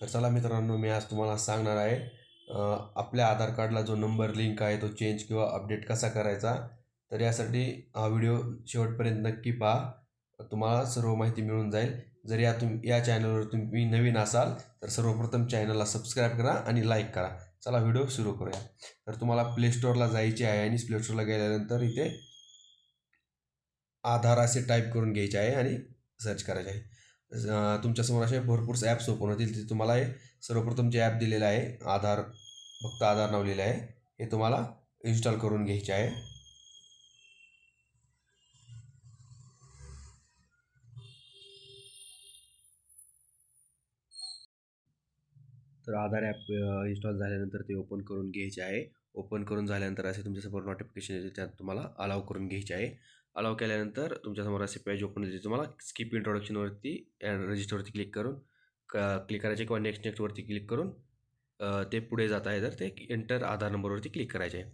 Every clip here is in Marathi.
तर चला मित्रांनो मी आज तुम्हाला सांगणार आहे आपल्या आधार कार्डला जो नंबर लिंक आहे तो चेंज किंवा अपडेट कसा करायचा तर यासाठी हा व्हिडिओ शेवटपर्यंत नक्की पहा. तुम्हाला सर्व माहिती मिळून जाईल. जर या तुम या चॅनलवर तुम्ही नवीन असाल तर सर्वप्रथम चॅनलला सबस्क्राईब करा आणि लाईक करा. चला व्हिडिओ सुरू करूया. तर तुम्हाला प्ले स्टोअरला जायचे आहे आणि प्ले स्टोअरला गेल्यानंतर इथे आधार असे टाईप करून घ्यायचे आहे आणि सर्च करायचे आहे. तुमच्यासमोर असे भरपूर ॲप्स ओपन होतील तिथे तुम्हाला हे सर्वप्रथम जे ॲप दिलेलं आहे आधार फक्त आधार नाव लिहिलं आहे हे तुम्हाला इन्स्टॉल करून घ्यायचे आहे. तर आधार ॲप इन्स्टॉल झाल्यानंतर ते ओपन करून घ्यायचे आहे. ओपन करून झाल्यानंतर असे तुमच्यासमोर नोटिफिकेशन येते त्यात तुम्हाला अलाव करून घ्यायचे आहे. अलाव केल्यानंतर तुमच्यासमोर असे पेज ओपन होते तुम्हाला स्किप इंट्रोडक्शनवरती रजिस्टरवरती क्लिक करून क क्लिक करायचे किंवा नेक्स्ट नेक्स्टवरती क्लिक करून ते पुढे जात आहे. तर ते एंटर आधार नंबरवरती क्लिक करायचे आहे.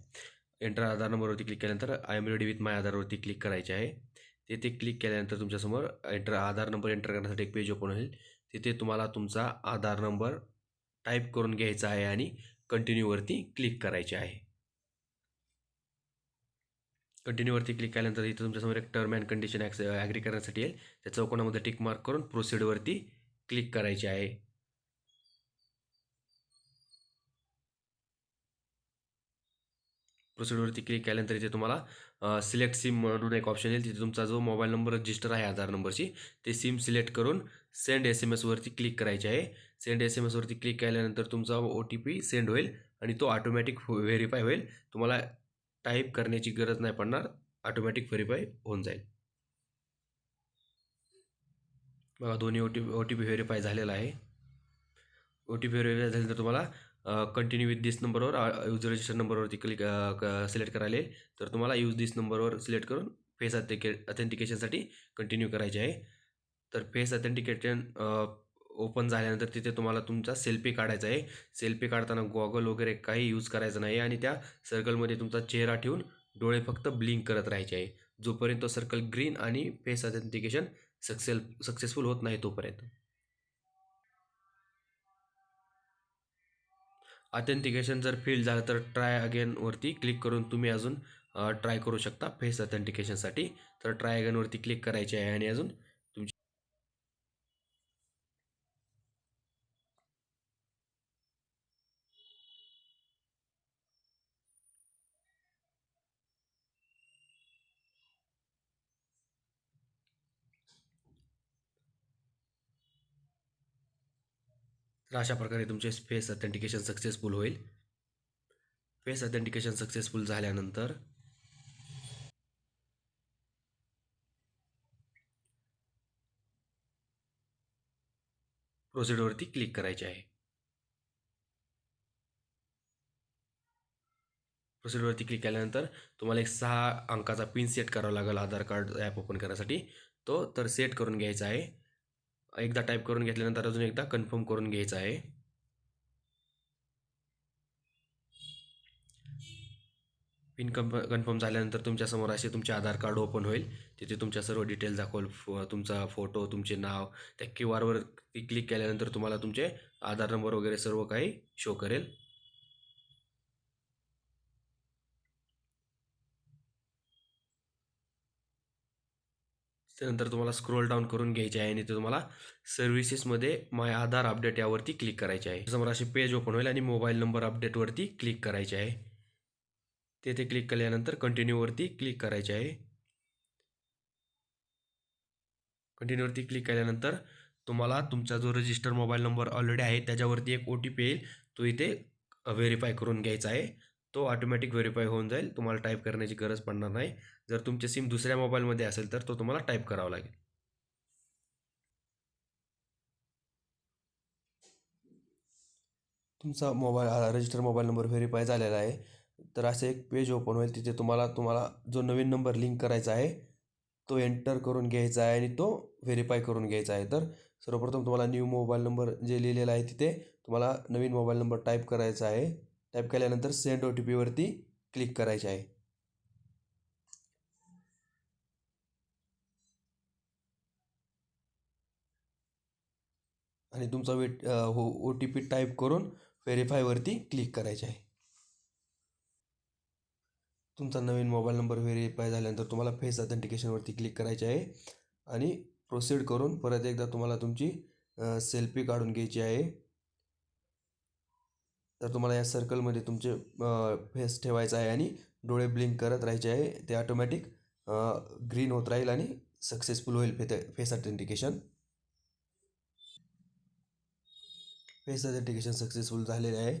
एंटर आधार नंबरवरती क्लिक केल्यानंतर I am ready with my आधारवरती click करायचे आहे. तिथे क्लिक केल्यानंतर तुमच्यासमोर एंटर आधार नंबर एंटर करण्यासाठी एक पेज ओपन होईल. तिथे तुम्हाला तुमचा आधार नंबर टाईप करून घ्यायचा आहे आणि कंटिन्यूवरती क्लिक करायचे आहे. कंटिन्यूवरती क्लिक केल्यानंतर इथं तुमच्यासमोर एक टर्म अँड कंडिशन ॲक्स ॲग्री करण्यासाठी येईल. त्या चौकोनामध्ये टिक मार्क करून प्रोसिडवरती क्लिक करायचे आहे. प्रोसिडवरती क्लिक केल्यानंतर इथे तुम्हाला सिलेक्ट सिम म्हणून एक ऑप्शन येईल. तिथे तुमचा जो मोबाईल नंबर रजिस्टर आहे आधार नंबरची ते सिम सिलेक्ट करून सेंड एस एम एसवरती क्लिक करायचे आहे. सेंड एस एम एसवरती क्लिक केल्यानंतर तुमचा ओ टी पी सेंड होईल आणि तो ऑटोमॅटिक व्हेरीफाय होईल. तुम्हाला टाईप करण्याची गरज नाही पडणार ऑटोमॅटिक व्हेरीफाय होऊन जाईल. बघा दोन्ही O T O T P verify झालेला आहे. ओ टी पी व्हेरीफाय झाल्यानंतर तुम्हाला कंटिन्यू विथ दिस नंबरवर यूज रजिस्टर नंबरवरती क्लिक सिलेक्ट करायला. येईल तर तुम्हाला यूज दिस नंबरवर सिलेक्ट करून फेस अथेंटिके अथेंटिकेशनसाठी कंटिन्यू करायचे आहे. तर फेस अथेंटिकेशन ओपन झाल्यानंतर तिथे तुम्हाला तुमचा सेल्फी काढायचा आहे. सेल्फी काढताना गॉगल वगैरे काही यूज करायचं नाही आणि त्या सर्कलमध्ये तुमचा चेहरा ठेवून डोळे फक्त ब्लिंक करत राहायचे आहे. जोपर्यंत तो सर्कल ग्रीन आणि फेस ऑथेंटिकेशन सक्सेल सक्सेसफुल होत नाही तोपर्यंत. ऑथेंटिकेशन जर फेल झालं तर ट्राय अगेनवरती क्लिक करून तुम्ही अजून ट्राय करू शकता फेस ऑथेंटिकेशनसाठी. तर ट्राय अगेनवरती क्लिक करायचे आहे आणि अजून तुमची तर अशा प्रकारे तुमचे फेस ऑथेंटिकेशन सक्सेसफुल होईल. फेस ऑथेंटिकेशन सक्सेसफुल झाल्यानंतर प्रोसिडरवरती क्लिक करायचे आहे. प्रोसिडरवरती क्लिक केल्यानंतर तुम्हाला एक सहा अंकाचा पिन सेट करावा लागेल आधार कार्ड ॲप ओपन करण्यासाठी. तो तर सेट करून घ्यायचा आहे. एकदा टाईप करून घेतल्यानंतर अजून एकदा कन्फर्म करून घ्यायचं आहे. पिन कन्फ कन्फर्म झाल्यानंतर तुमच्यासमोर असे तुमचे आधार कार्ड ओपन होईल. तिथे तुमच्या सर्व डिटेल्स दाखवल फो तुमचा फोटो तुमचे नाव त्या क्यू आरवर क्लिक केल्यानंतर तुम्हाला तुमचे आधार नंबर वगैरे सर्व काही शो करेल. त्यानंतर तुम्हाला स्क्रोल डाऊन करून घ्यायचे आहे आणि ते तुम्हाला सर्व्हिसेसमध्ये माय आधार अपडेट यावरती क्लिक करायचे आहे. समोर असे पेज ओपन होईल आणि मोबाईल नंबर अपडेटवरती क्लिक करायचे आहे. तेथे क्लिक केल्यानंतर कंटिन्यूवरती क्लिक करायचे आहे. कंटिन्यूवरती क्लिक केल्यानंतर तुम्हाला तुमचा जो रजिस्टर मोबाईल नंबर ऑलरेडी आहे त्याच्यावरती एक ओ टी पी येईल. तो इथे व्हेरीफाय करून घ्यायचा आहे. तो ऑटोमॅटिक व्हेरीफाय होऊन जाईल. तुम्हाला टाईप करण्याची गरज पडणार नाही. जर तुमचे सिम दुसऱ्या मोबाईलमध्ये असेल तर तो तुम्हाला टाईप करावा लागेल. तुमचा mobile register mobile number verify झालेला आहे. तर असं एक पेज ओपन होईल. तिथे तुम्हाला तुम्हाला जो नवीन नंबर लिंक करायचा आहे तो एंटर करून घ्यायचा आहे आणि तो व्हेरीफाय करून घ्यायचा आहे. तर सर्वप्रथम तुम्हाला न्यू मोबाईल नंबर जे लिहिलेला आहे तिथे तुम्हाला नवीन मोबाईल नंबर टाईप करायचा आहे. टाईप केल्यानंतर सेंड ओ टी पीवरती क्लिक करायचे आहे. आणि तुमचा वेट हो ओ टी पी टाईप करून व्हेरीफायवरती क्लिक करायचे आहे. तुमचा नवीन मोबाईल नंबर व्हेरीफाय झाल्यानंतर तुम्हाला फेस ऑथेंटिकेशनवरती क्लिक करायचे आहे. आणि प्रोसीड करून परत एकदा तुम्हाला तुमची सेल्फी काढून घ्यायची आहे. तर तुम्हाला या सर्कलमध्ये तुमचे फेस ठेवायचा आहे आणि डोळे ब्लिंक करत राहायचे आहे. ते ऑटोमॅटिक ग्रीन होत राहील आणि सक्सेसफुल होईल फे face authentication face authentication successful झालेले आहे.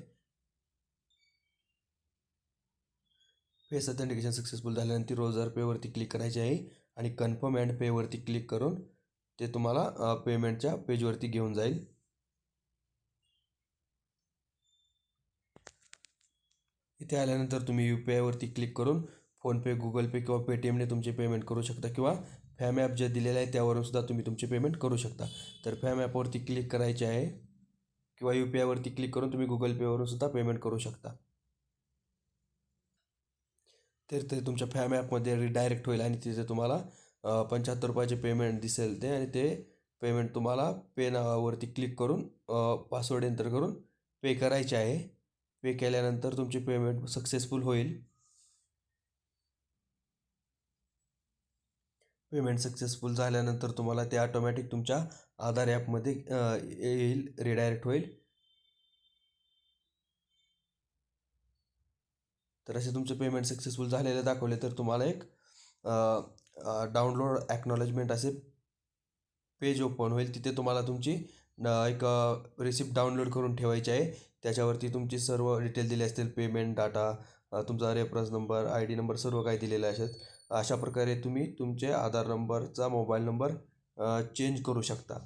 फेस ऑथेंटिकेशन सक्सेसफुल झाल्यानंतर रोजर पेवरती क्लिक करायचे आहे आणि कन्फर्म अँड पेवरती क्लिक करून ते तुम्हाला पेमेंटच्या पेजवरती घेऊन जाईल. इथे आल्यानंतर तुम्ही यू पी आयवरती क्लिक करून फोनपे गुगल पे किंवा पेटीएमने तुमचे पेमेंट करू शकता किंवा फॅम ॲप जे दिलेलं आहे त्यावरून सुद्धा तुम्ही तुमचे पेमेंट करू शकता. तर फॅम ॲपवरती क्लिक करायचे आहे किंवा यू पी आयवरती क्लिक करून तुम्ही गुगल पेवरून सुद्धा पेमेंट करू शकता. तर ते तुमच्या फॅम ॲपमध्ये रिडायरेक्ट होईल आणि तिथे तुम्हाला पंच्याहत्तर रुपयाचे पेमेंट दिसेल ते आणि ते पेमेंट तुम्हाला पे नावावरती क्लिक करून पासवर्ड एंटर करून पे करायचे आहे. पे केल्यानंतर तुमची पेमेंट सक्सेसफुल होईल. पेमेंट सक्सेसफुल झाल्यानंतर तुम्हाला ते ऑटोमॅटिक तुमच्या आधार ॲपमध्ये येईल रिडायरेक्ट होईल. तर असे तुमचे पेमेंट सक्सेसफुल झालेले दाखवले तर तुम्हाला एक डाउनलोड ॲक्नॉलेजमेंट असे पेज ओपन होईल. तिथे तुम्हाला तुमची एक रिसिप्ट डाउनलोड करून ठेवायची आहे. त्याच्यावरती तुमची सर्व डिटेल दिले असतील. पेमेंट डाटा तुमचा reference number I D number सर्व काही दिलेलं असेल. अशा प्रकारे तुम्ही तुमचे आधार नंबरचा मोबाईल नंबर चेंज करू शकता.